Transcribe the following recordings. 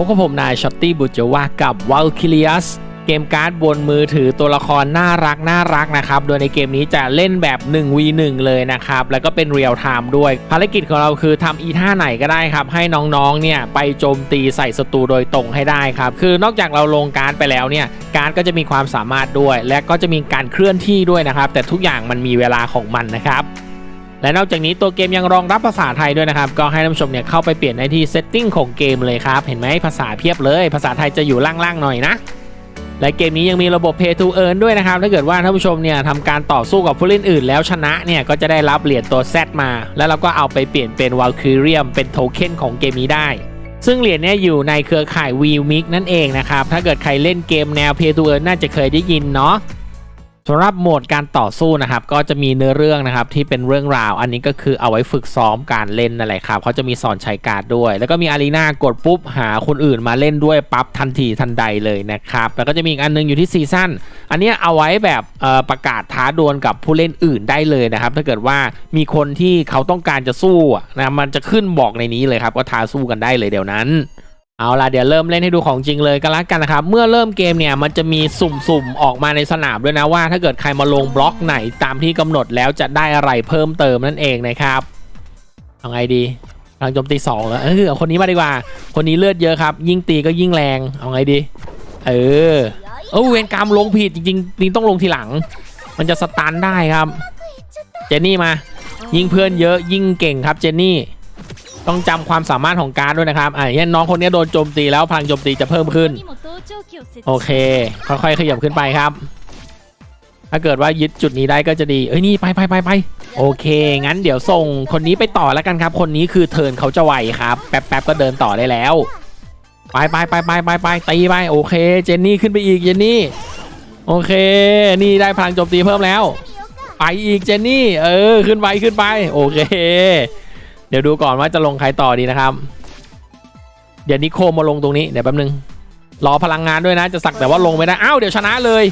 พบกับผมนายช็อตตี้บุจวากับว v a l k y r i u s เกมการ์ดบนมือถือตัวละครน่ารักน่ารักนะครับ โดยในเกมนี้จะเล่นแบบ 1v1 เลยนะครับ แล้วก็เป็นเรียลไทม์ด้วย ภารกิจของเราคือทำอีท่าไหนก็ได้ครับ ให้น้องๆ เนี่ยไปโจมตีใส่ศัตรูโดยตรงให้ได้ครับ คือนอกจากเราลงการ์ดไปแล้วเนี่ย การ์ดก็จะมีความสามารถด้วย และก็จะมีการเคลื่อนที่ด้วยนะครับ แต่ทุกอย่างมันมีเวลาของมันนะครับ และนอกจากนี้ตัวเกมยังรองรับภาษาไทยด้วยนะครับ ก็ให้ท่านผู้ชมเนี่ยเข้าไปเปลี่ยนในที่ setting ของเกมเลยครับ เห็นไหมภาษาเพียบเลย ภาษาไทยจะอยู่ล่างๆหน่อยนะ และเกมนี้ยังมีระบบ pay to earn ด้วยนะครับ ถ้าเกิดว่าท่านผู้ชมเนี่ยทำการต่อสู้กับผู้เล่นอื่นแล้วชนะเนี่ยก็จะได้รับเหรียญตัว Z มา แล้วเราก็เอาไปเปลี่ยนเป็น Valkyrium เป็นโทเค็นของเกมนี้ได้ซึ่งเหรียญเนี่ยอยู่ในเครือข่าย w e e m i x นั่นเองนะครับ ถ้าเกิดใครเล่นเกมแนว pay to earn น่าจะเคยได้ยินเนาะ สำหรับโหมดการต่อสู้นะครับ ก็จะมีเนื้อเรื่องนะครับที่เป็นเรื่องราว อันนี้ก็คือเอาไว้ฝึกซ้อมการเล่นนั่นแหละครับเขาจะมีสอนใช้การ์ดด้วย แล้วก็มีอารีนากดปุ๊บหาคนอื่นมาเล่นด้วยปั๊บทันทีทันใดเลยนะครับแล้วก็จะมีอีกอันนึงอยู่ที่ซีซั่นอันนี้เอาไว้แบบประกาศท้าดวลกับผู้เล่นอื่นได้เลยนะครับ ถ้าเกิดว่ามีคนที่เขาต้องการจะสู้นะมันจะขึ้นบอกในนี้เลยครับก็ท้าสู้กันได้เลยเดี๋ยวนั้น เอาล่ะเดี๋ยวเริ่มเล่นให้ดูของจริงเลยก็แล้วกันนะครับ เมื่อเริ่มเกมเนี่ยมันจะมีสุ่มๆออกมาในสนามด้วยนะว่า ถ้าเกิดใครมาลงบล็อกไหนตามที่กำหนดแล้วจะได้อะไรเพิ่มเติมนั่นเองนะครับเอาไงดีทางโจมตีสองแล้วเออเอาคนนี้มาดีกว่า คนนี้เลือดเยอะครับ ยิ่งตีก็ยิ่งแรงเอาไงดี เออเออเวนกรรมลงผิดจริงๆจริงต้องลงทีหลัง มันจะสตันได้ครับ เจนนี่มา ยิ่งเพื่อนเยอะยิ่งเก่งครับเจนนี่ ต้องจำความสามารถของการด้วยนะครับอ่าอย่างเช่นน้องคนนี้โดนโจมตีแล้วพลังโจมตีจะเพิ่มขึ้น โอเค ค่อยๆขยับขึ้นไปครับ ถ้าเกิดว่ายึดจุดนี้ได้ก็จะดีเอ้ยนี่ไปไปไปไปโอเค งั้นเดี๋ยวส่งคนนี้ไปต่อแล้วกันครับ คนนี้คือเทิร์นเขาจะไหวครับ แป๊บๆก็เดินต่อได้แล้วไปไปไปไปไปไปตีไปโอเค เจนนี่ขึ้นไปอีกเจนนี่โอเค นี่ได้พลังโจมตีเพิ่มแล้ว ไปอีกเจนนี่ เออ ขึ้นไปขึ้นไป โอเค เดี๋ยวดูก่อนว่าจะลงใครต่อดีนะครับ เดี๋ยวนิโคมาลงตรงนี้เดี๋ยวแป๊บนึง รอพลังงานด้วยนะ จะสักแต่ว่าลงไม่ได้อ้าวเดี๋ยวชนะเลย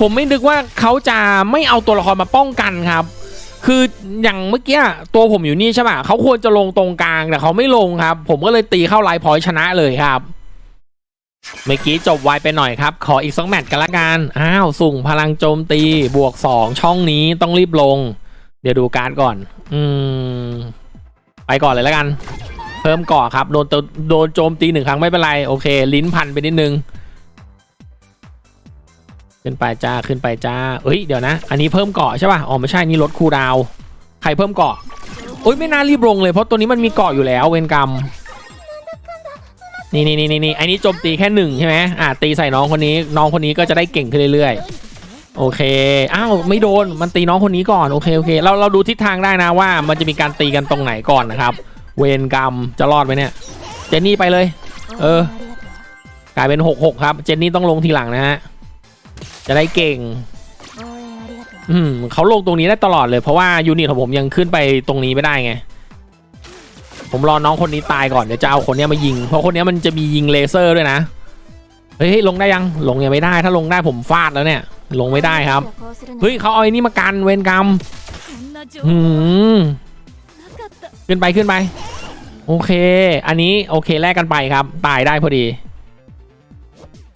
ผมไม่นึกว่าเขาจะไม่เอาตัวละครมาป้องกันครับ คืออย่างเมื่อกี้ตัวผมอยู่นี่ใช่ป่ะเขาควรจะลงตรงกลางแต่เขาไม่ลงครับ ผมก็เลยตีเข้าไลน์พอยชนะเลยครับเมื่อกี้จบไวไปหน่อยครับ ขออีกสองแมตช์กันละกันอ้าวสุ่งพลังโจมตีบวก2ช่องนี้ต้องรีบลง เดี๋ยวดูการดก่อน อืม ไปก่อนเลยแล้วกัน เพิ่มเกาะครับโดนโดนโดนโจมตีหนึ่งครั้งไม่เป็นไร โอเค ลิ้นพันไปนิดนึง ขึ้นไปจ้าขึ้นไปจ้าเอ้ยเดี๋ยวนะ อันนี้เพิ่มเกาะใช่ป่ะอ๋อไม่ใช่นี่ลดคูดาวใครเพิ่มเกาะโอ้ยไม่น่ารีบลงเลยเพราะตัวนี้มันมีเกาะอยู่แล้วเวนกรรมนี่นี่นี่นี่นี่อันนี้โจมตีแค่หนึ่งใช่ไหมอ่าตีใส่น้องคนนี้ น้องคนนี้ก็จะได้เก่งขึ้นเรื่อยๆ โอเค อ้าว ไม่โดน มันตีน้องคนนี้ก่อน โอเค โอเค เรา เราดูทิศทางได้นะว่า มันจะมีการตีกันตรงไหนก่อนนะครับ เวนกรรม จะรอดไหมเนี่ย เจนนี่ไปเลย เออ กลายเป็นหกหกครับ เจนนี่ต้องลงทีหลังนะฮะ จะได้เก่ง อืมเขาลงตรงนี้ได้ตลอดเลย เพราะว่ายูนิตของผมยังขึ้นไปตรงนี้ไม่ได้ไง ผมรอน้องคนนี้ตายก่อน เดี๋ยวจะเอาคนนี้มายิง เพราะคนนี้มันจะมียิงเลเซอร์ด้วยนะ เฮ้ย ลงได้ยัง ลงยังไม่ได้ ถ้าลงได้ผมฟาดแล้วเนี่ย ลงไม่ได้ครับ เฮ้ยเขาเอาไอ้นี่มากันเวรกรรมหืมขึ้นไปขึ้นไป โอเค อันนี้โอเคแลกกันไปครับ ตายได้พอดี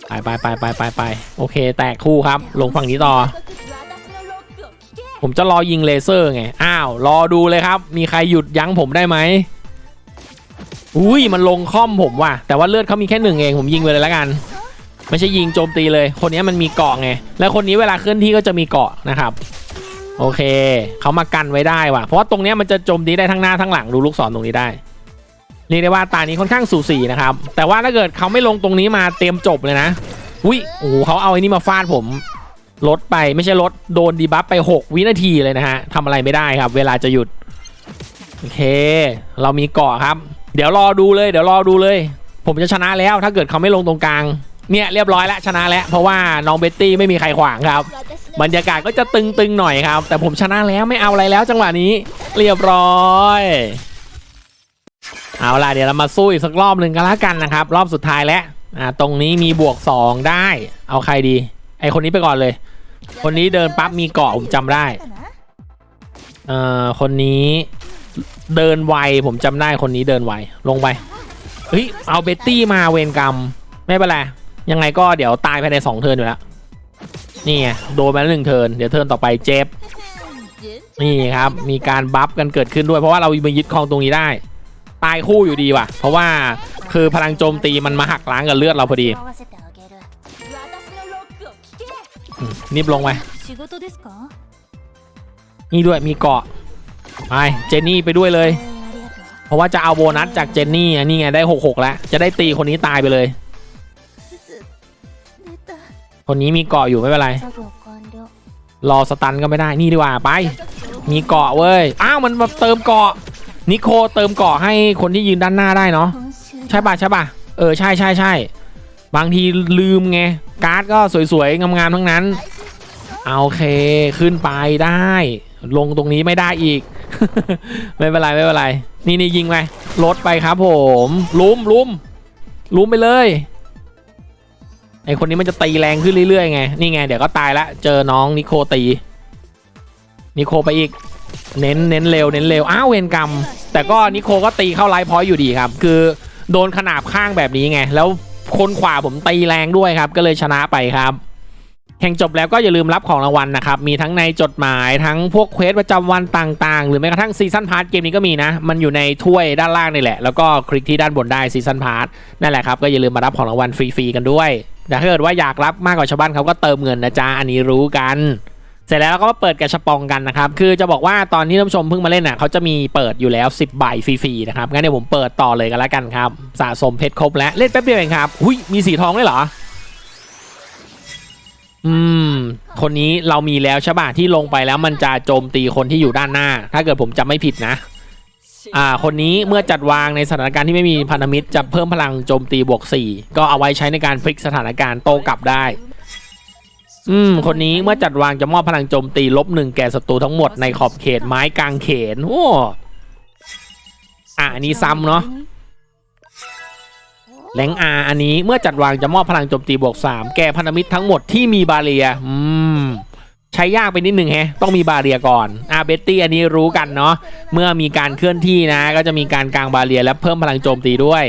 ไปไปไปไปไปไปโอเค แตกคู่ครับ ลงฝั่งนี้ต่อ ผมจะรอยิงเลเซอร์ไง อ้าว รอดูเลยครับ มีใครหยุดยั้งผมได้ไหมอุ้ยมันลงค่อมผมว่ะ แต่ว่าเลือดเขามีแค่หนึ่งเอง ผมยิงไปเลยแล้วกัน ไม่ใช่ยิงโจมตีเลย คนนี้มันมีเกาะไง แล้วคนนี้เวลาเคลื่อนที่ก็จะมีเกาะนะครับ โอเค เขามากันไว้ได้ว่ะ เพราะว่าตรงนี้มันจะโจมตีได้ทั้งหน้าทั้งหลังดูลูกศรตรงนี้ได้เรียกได้ว่าตานี้ค่อนข้างสูสีนะครับ แต่ว่าถ้าเกิดเขาไม่ลงตรงนี้มาเตรียมจบเลยนะ อุ้ยโอ้โหเขาเอาไอ้นี่มาฟาดผมลดไปไม่ใช่ลดโดนดีบัฟไป 6 วินาทีเลยนะฮะทำอะไรไม่ได้ครับ เวลาจะหยุด โอเค เรามีเกาะครับ เดี๋ยวรอดูเลย เดี๋ยวรอดูเลย ผมจะชนะแล้วถ้าเกิดเขาไม่ลงตรงกลาง เนี่ยเรียบร้อยแล้วชนะแล้วเพราะว่าน้องเบตตี้ไม่มีใครขวางครับ บรรยากาศก็จะตึงๆหน่อยครับ แต่ผมชนะแล้วไม่เอาอะไรแล้วจังหวะนี้เรียบร้อยเอาล่ะเดี๋ยวเรามาสู้อีกสักรอบหนึ่งกันแล้วกันนะครับ รอบสุดท้ายแล้วอ่าตรงนี้มีบวก 2 ได้ เอาใครดี ไอคนนี้ไปก่อนเลย คนนี้เดินปั๊บมีเกาะผมจำได้เอ่อคนนี้เดินไวผมจำได้คนนี้เดินไวลงไปไปเฮ้ยเอาเบตตี้มาเวรกรรมไม่เป็นไร ยังไงก็เดี๋ยวตายภายใน2เทิร์นอยู่แล้วนี่ไงโดนมาแล้หนึ่งเทิร์นเดี๋ยวเทิร์นต่อไปเจ็บนี่ครับ มีการบัฟกันเกิดขึ้นด้วยเพราะว่าเรามายึดคลองตรงนี้ได้ ตายคู่อยู่ดีว่ะ เพราะว่าคือพลังโจมตีมันมาหักล้างกับเลือดเราพอดีนี่ลงไปนี่ด้วยมีเกาะไปเจนนี่ไปด้วยเลย เพราะว่าจะเอาโบนัสจากเจนนี่นี่ไงได้หกหกแล้ว จะได้ตีคนนี้ตายไปเลย คนนี้มีเกาะอยู่ไม่เป็นไร รอสตันก็ไม่ได้ นี่ดีกว่าไป มีเกาะเว้ย อ้าวมันมาเติมเกาะ นิโคเติมเกาะให้คนที่ยืนด้านหน้าได้เนาะ ใช่ป่ะใช่ป่ะ เออใช่ใช่ใช่ บางทีลืมไง การ์ดก็สวยๆงามๆทั้งนั้น เอาโอเคขึ้นไปได้ ลงตรงนี้ไม่ได้อีก ไม่เป็นไรไม่เป็นไร นี่นี่ยิงไปรถไปครับผม ลุ้มลุ้มลุ้มไปเลย ไอคนนี้มันจะตีแรงขึ้นเรื่อยๆไง นี่ไง เดี๋ยวก็ตายละ เจอน้องนิโคตี นิโคไปอีก เน้นเน้นเร็วเน้นเร็ว อ้าวเวรกรรม แต่ก็นิโคก็ตีเข้าไลฟ์พอยต์อยู่ดีครับ คือโดนขนาบข้างแบบนี้ไง แล้วคนขวาผมตีแรงด้วยครับ ก็เลยชนะไปครับ แข่งจบแล้วก็อย่าลืมรับของรางวัลนะครับ มีทั้งในจดหมายทั้งพวกเควสประจำวันต่าง ๆ หรือแม้กระทั่งซีซันพาร์ทเกมนี้ก็มีนะ มันอยู่ในถ้วยด้านล่างนี่แหละ แล้วก็คลิกที่ด้านบนได้ซีซันพาร์ทนั่นแหละครับ ก็อย่าลืมมารับของรางวัลฟรีๆกันด้วย แต่ถ้าเกิดว่าอยากรับมากกว่าชาวบ้านเขาก็เติมเงินนะจ๊ะอันนี้รู้กันเสร็จแล้วเราก็มาเปิดกระชปองกันนะครับ คือจะบอกว่าตอนที่ท่านผู้ชมเพิ่งมาเล่นอะเขาจะมีเปิดอยู่แล้ว 10ใบฟรีๆนะครับ งั้นเดี๋ยวผมเปิดต่อเลยกันแล้วกันครับ สะสมเพชรครบแล้ว เล่นแป๊บเดียวเองครับ หุ้ย มีสีทองด้วยเหรอ อืม คนนี้เรามีแล้วใช่ป่ะที่ลงไปแล้วมันจะโจมตีคนที่อยู่ด้านหน้า ถ้าเกิดผมจำไม่ผิดนะ อ่าคนนี้เมื่อจัดวางในสถานการณ์ที่ไม่มีพันธมิตรจะเพิ่มพลังโจมตีบวก 4 ก็เอาไว้ใช้ในการพลิกสถานการณ์โต้กลับได้ อืม คนนี้เมื่อจัดวางจะมอบพลังโจมตีลบหนึ่งแก่ศัตรูทั้งหมดในขอบเขตไม้กางเขนโอ้อะอันนี้ซ้ำเนาะแหลงอาอันนี้เมื่อจัดวางจะมอบพลังโจมตีบวก 3 แก่พันธมิตรทั้งหมดที่มีบาเรีย อืม ใช้ยากไปนิดหนึ่งแฮะต้องมีบาเรียก่อนอาเบตตี้อันนี้รู้กันเนาะเมื่อมีการเคลื่อนที่นะ ก็จะมีการกางบาเรียและเพิ่มพลังโจมตีด้วย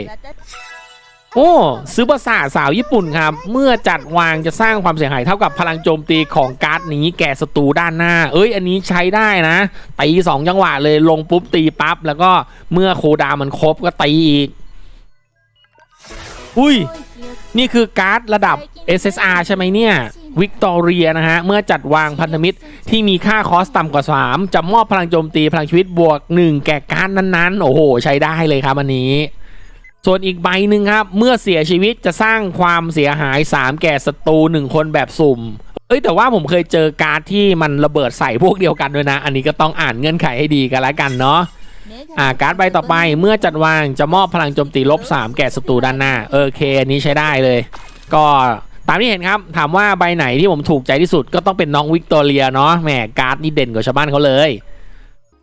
โอ้ซื้อภาษาสาวญี่ปุ่นครับ เมื่อจัดวางจะสร้างความเสียหายเท่ากับพลังโจมตีของการ์ดนี้แก่ศัตรูด้านหน้า เอ้ย อันนี้ใช้ได้นะตีสองจังหวะเลยลงปุ๊บตีปั๊บแล้วก็เมื่อโคดามันครบก็ตีอีกอุ้ย นี่คือการ์ดระดับ SSR ใช่ไหมเนี่ย วิกตอเรียนะฮะ เมื่อจัดวางพันธมิตรที่มีค่าคอสต่ำกว่า 3 จะมอบพลังโจมตีพลังชีวิตบวก 1 แก่การนั้นๆ โอ้โห ใช้ได้เลยครับอันนี้ ส่วนอีกใบหนึ่งครับ เมื่อเสียชีวิตจะสร้างความเสียหาย 3 แก่ศัตรู1 คนแบบสุ่ม เอ้ยแต่ว่าผมเคยเจอการ์ดที่มันระเบิดใส่พวกเดียวกันด้วยนะ อันนี้ก็ต้องอ่านเงื่อนไขให้ดีกันล้วกันเนาะอ่าการ์ดใบต่อไปเมื่อจัดวางจะมอบพลังโจมตีลบ3แก่ศัตรูด้านหน้าโอเคอันนี้ใช้ได้เลย ก็ ตามที่เห็นครับ ถามว่าใบไหนที่ผมถูกใจที่สุดก็ต้องเป็นน้องวิกตอเรียเนาะแหมการ์ดนี่เด่นกว่าชาวบ้านเขาเลย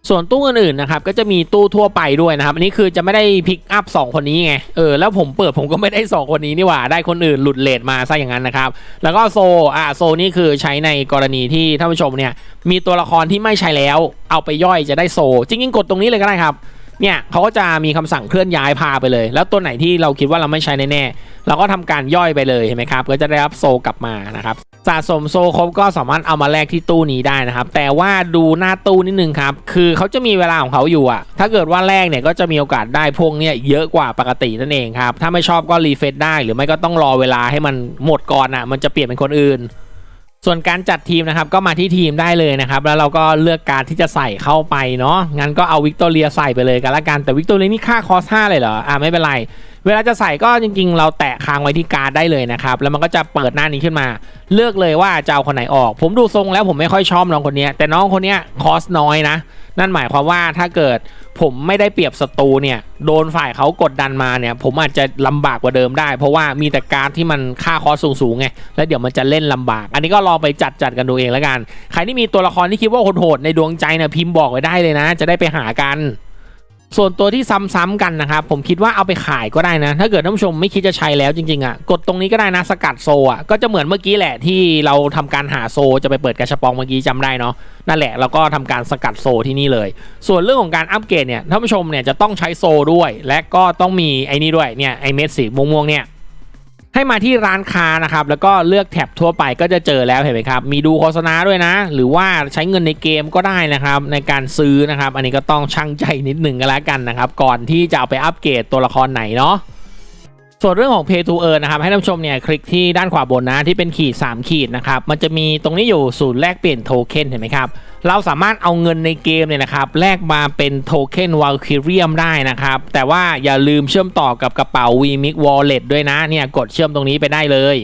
ส่วนตู้อื่นๆนะครับก็จะมีตู้ทั่วไปด้วยนะครับ อันนี้คือจะไม่ได้พิกอัพ2คนนี้ไงเออแล้วผมเปิดผมก็ไม่ได้ 2 คนนี้นี่หว่าได้คนอื่นหลุดเลทมาซะอย่างนั้นนะครับ แล้วก็โซอ่าโซนี่คือใช้ในกรณีที่ท่านผู้ชมเนี่ยมีตัวละครที่ไม่ใช้แล้ว เอาไปย่อยจะได้โซจริงๆกดตรงนี้เลยก็ได้ครับเนี่ยเขาก็จะมีคำสั่งเคลื่อนย้ายพาไปเลย แล้วตัวไหนที่เราคิดว่าเราไม่ใช้แน่ๆ เราก็ทำการย่อยไปเลยเห็นไหมครับก็จะได้รับโซกลับมานะครับสะสมโซครบก็สามารถเอามาแลกที่ตู้นี้ได้นะครับ แต่ว่าดูหน้าตู้นิดนึงครับ คือเขาจะมีเวลาของเขาอยู่อะถ้าเกิดว่าแลกเนี่ยก็จะมีโอกาสได้พวกเนี่ยเยอะกว่าปกตินั่นเองครับ ถ้าไม่ชอบก็รีเฟซได้หรือไม่ก็ต้องรอเวลาให้มันหมดก่อนอะมันจะเปลี่ยนเป็นคนอื่น ส่วนการจัดทีมนะครับก็มาที่ทีมได้เลยนะครับ แล้วเราก็เลือกการที่จะใส่เข้าไปเนาะงั้นก็เอาวิกตอเรียใส่ไปเลยกันละกันแต่วิกตอเรียนี่ค่าคอส5เลยเหรออ่าไม่เป็นไร เวลาจะใส่ก็จริงๆ เราแตะค้างไว้ที่การ์ดได้เลยนะครับ แล้วมันก็จะเปิดหน้านี้ขึ้นมา เลือกเลยว่าจะเอาคนไหนออก ผมดูทรงแล้วผมไม่ค่อยชอบน้องคนนี้ แต่น้องคนนี้คอสน้อยนะ นั่นหมายความว่าถ้าเกิดผมไม่ได้เปรียบศัตรูเนี่ย โดนฝ่ายเขากดดันมาเนี่ย ผมอาจจะลำบากกว่าเดิมได้ เพราะว่ามีแต่การดที่มันค่าคอสสูงๆไง แล้วเดี๋ยวมันจะเล่นลำบาก อันนี้ก็ลองไปจัดจัดกันดูเองแล้วกัน ใครที่มีตัวละครที่คิดว่าโหดๆในดวงใจเนี่ยพิมพ์บอกไว้ได้เลยนะ จะได้ไปหากัน ส่วนตัวที่ซ้ำๆกันนะครับ ผมคิดว่าเอาไปขายก็ได้นะ ถ้าเกิดท่านผู้ชมไม่คิดจะใช้แล้วจริงๆอะกดตรงนี้ก็ได้นะสกัดโซอะก็จะเหมือนเมื่อกี้แหละที่เราทำการหาโซจะไปเปิดกระชับปองเมื่อกี้จำได้เนาะนั่นแหละเราก็ทำการสกัดโซที่นี่เลย ส่วนเรื่องของการอัปเกรดเนี่ยท่านผู้ชมเนี่ยจะต้องใช้โซด้วย และก็ต้องมีไอ้นี่ด้วยเนี่ยไอเม็ดสีม่วงๆเนี่ย ให้มาที่ร้านค้านะครับแล้วก็เลือกแท็บทั่วไปก็จะเจอแล้วเห็นไหมครับมีดูโฆษณาด้วยนะ หรือว่าใช้เงินในเกมก็ได้นะครับในการซื้อนะครับ อันนี้ก็ต้องชั่งใจนิดหนึ่งก็แล้วกันนะครับก่อนที่จะเอาไปอัปเกรดตัวละครไหนเนาะ ส่วนเรื่องของ Pay to Earn นะครับ ให้ท่านชมเนี่ยคลิกที่ด้านขวาบนนะที่เป็นขีด 3 ขีดนะครับ มันจะมีตรงนี้อยู่ศูนย์แลกเปลี่ยนโทเค็นเห็นไหมครับ เราสามารถเอาเงินในเกมเนี่ยนะครับแลกมาเป็นโทเค็นว a l k y r i u m ได้นะครับ แต่ว่าอย่าลืมเชื่อมต่อกับกระเป๋า VMix Wallet ด้วยนะเนี่ยกดเชื่อมตรงนี้ไปได้เลย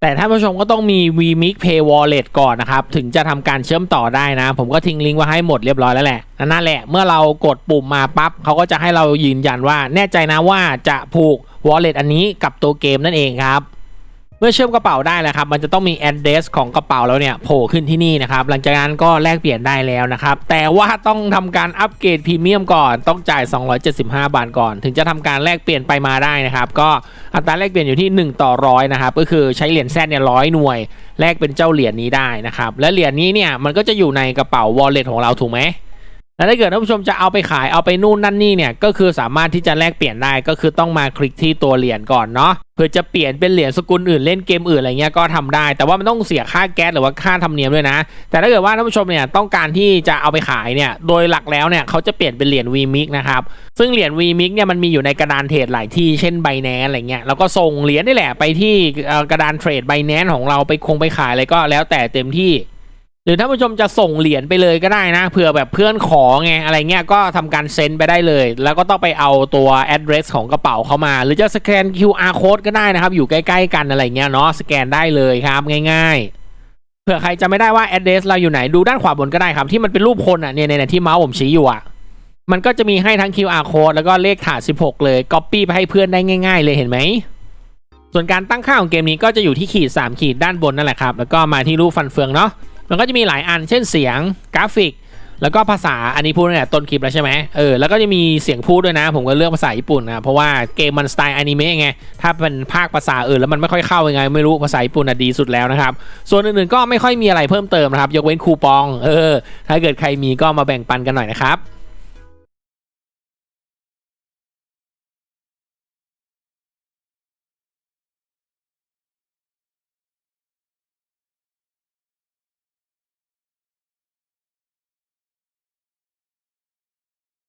แต่ท่านผู้ชมก็ต้องมี VMix Pay Wallet ก่อนนะครับ ถึงจะทำการเชื่อมต่อได้นะ ผมก็ทิ้งลิงก์ไว้ให้หมดเรียบร้อยแล้วแหละนั่นแหละเมื่อเรากดปุ่มมาปั๊บเขาก็จะให้เรายืนยันว่าแน่ใจนะว่าจะผูก Wallet อันนี้กับตัวเกมนั่นเองครับเมื่อเชื่อมกระเป๋าได้แล้วครับ มันจะต้องมี address ของกระเป๋าแล้วเนี่ยโผล่ขึ้นที่นี่นะครับ หลังจากนั้นก็แลกเปลี่ยนได้แล้วนะครับ แต่ว่าต้องทำการอัปเกรดพรีเมียมก่อน ต้องจ่าย 275 บาทก่อน ถึงจะทำการแลกเปลี่ยนไปมาได้นะครับ ก็อัตราแลกเปลี่ยนอยู่ที่ 1 ต่อร้อยนะครับ ก็คือใช้เหรียญแซดเนี่ยร้อยหน่วย แลกเป็นเจ้าเหรียญนี้ได้นะครับ และเหรียญนี้เนี่ยมันก็จะอยู่ในกระเป๋า wallet ของเราถูกไหม แล้วถ้าเกิดท่านผู้ชมจะเอาไปขายเอาไปนู่นนั่นนี่เนี่ยก็คือสามารถที่จะแลกเปลี่ยนได้ก็คือต้องมาคลิกที่ตัวเหรียญก่อนเนาะเพื่อจะเปลี่ยนเป็นเหรียญสกุลอื่นเล่นเกมอื่นอะไรเงี้ยก็ทำได้ แต่ว่ามันต้องเสียค่าแก๊สหรือว่าค่าธรรมเนียมด้วยนะ แต่ถ้าเกิดว่าท่านผู้ชมเนี่ยต้องการที่จะเอาไปขายเนี่ยโดยหลักแล้วเนี่ยเขาจะเปลี่ยนเป็นเหรียญ VMix นะครับซึ่งเหรียญ VMix เนี่ยมันมีอยู่ในกระดานเทรดหลายที่เช่น Binance อะไรเงี้ยแล้วก็ส่งเหรียญนี่แหละไปที่กระดานเทรด Binance ของเราไปคงไปขายอะไรก็แล้วแต่เต็มที่ รือท่านผู้ชมจะส่งเหรียญไปเลยก็ได้นะเผื่อแบบเพื่อนขอไงอะไรเงี้ยก็ทำการเซ็นไปได้เลย แล้วก็ต้องไปเอาตัว address ของกระเป๋าเข้ามา หรือจะสแกน QR code ก็ได้นะครับ อยู่ใกล้ๆกันอะไรเงี้ยเนาะสแกนได้เลยครับง่าย ๆ เผื่อใครจะไม่ได้ว่า address เราอยู่ไหนดูด้านขวาบนก็ได้ครับ ที่มันเป็นรูปคนอะเนี่ยเนี่ยที่เมาส์ผมชี้อยู่อะมันก็จะมีให้ทั้ง QR code แล้วก็เลขฐาน 16 เลย copy ไปให้เพื่อนได้ง่าย ๆ เลยเห็นไหมส่วนการตั้งค่าของเกมนี้ก็จะอยู่ที่ขีด3ขีดด้านบนนั่นแหละครับแล้วก็มาที่รูปฟันเฟืองเนาะ มันก็จะมีหลายอัน เช่นเสียงกราฟิก แล้วก็ภาษาอันนี้พูดตั้งแต่ต้นคลิปแล้วใช่ไหมเออแล้วก็จะมีเสียงพูดด้วยนะ ผมก็เลือกภาษาญี่ปุ่นนะเพราะว่าเกมมันสไตล์อนิเมะไงถ้าเป็นภาคภาษาอื่นแล้วมันไม่ค่อยเข้ายังไง ไม่รู้ภาษาญี่ปุ่นอะดีสุดแล้วนะครับส่วนอื่นๆก็ไม่ค่อยมีอะไรเพิ่มเติมนะครับยกเว้นคูปองเออถ้าเกิดใครมีก็มาแบ่งปันกันหน่อยนะครับ